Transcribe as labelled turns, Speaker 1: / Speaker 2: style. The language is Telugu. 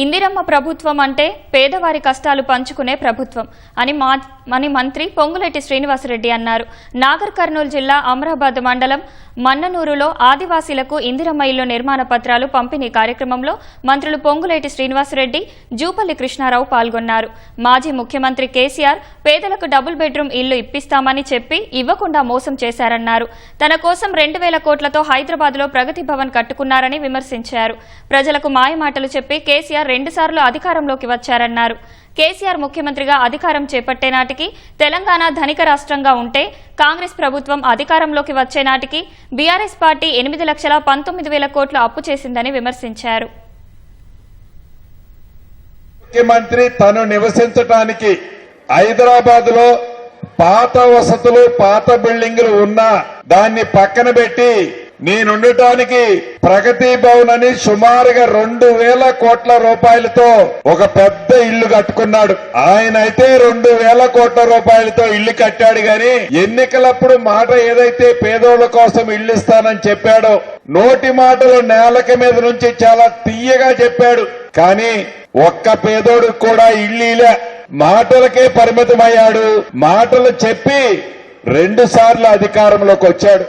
Speaker 1: ఇందిరమ్మ ప్రభుత్వం అంటే పేదవారి కష్టాలు పంచుకునే ప్రభుత్వం అని మా అని మంత్రి పొంగులేటి శ్రీనివాసరెడ్డి అన్నారు. నాగర్ కర్నూలు జిల్లా అమరాబాద్ మండలం మన్ననూరులో ఆదివాసీలకు ఇందిరమ్మ ఇల్లు నిర్మాణ పత్రాలు పంపిణీ కార్యక్రమంలో మంత్రులు పొంగులేటి శ్రీనివాసరెడ్డి జూపల్లి కృష్ణారావు పాల్గొన్నారు. మాజీ ముఖ్యమంత్రి కేసీఆర్ పేదలకు డబుల్ బెడ్రూమ్ ఇల్లు ఇప్పిస్తామని చెప్పి ఇవ్వకుండా మోసం చేశారన్నారు. తన కోసం రెండు వేల కోట్లతో హైదరాబాద్లో ప్రగతి భవన్ కట్టుకున్నారని విమర్శించారు. ప్రజలకు మాయమాటలు చెప్పి కేసీఆర్ రెండుసార్లు అధికారంలోకి వచ్చారన్నారు. కేసీఆర్ ముఖ్యమంత్రిగా అధికారం చేపట్టే నాటికి తెలంగాణ ధనిక రాష్ట్రంగా ఉంటే కాంగ్రెస్ ప్రభుత్వం అధికారంలోకి వచ్చే నాటికి బీఆర్ఎస్ పార్టీ ఎనిమిది లక్షల పంతొమ్మిది వేల కోట్లు అప్పు చేసిందని విమర్శించారు.
Speaker 2: ముఖ్యమంత్రి తను నివసించటానికి హైదరాబాద్లో పాత వసతులు పాత బిల్డింగులు ఉన్నా దాన్ని పక్కన పెట్టి నేనుండటానికి ప్రగతి భవన్ అని సుమారుగా రెండు వేల కోట్ల రూపాయలతో ఒక పెద్ద ఇల్లు కట్టుకున్నాడు. ఆయన అయితే రెండు వేల కోట్ల రూపాయలతో ఇల్లు కట్టాడు గాని ఎన్నికలప్పుడు మాట ఏదైతే పేదోళ్ళ కోసం ఇల్లు ఇస్తానని చెప్పాడో నోటి మాటలు నేలక మీద నుంచి చాలా తీయగా చెప్పాడు. కానీ ఒక్క పేదోడు కూడా ఇల్లు ఇలా మాటలకే పరిమితమయ్యాడు. మాటలు చెప్పి రెండు సార్లు అధికారంలోకి వచ్చాడు.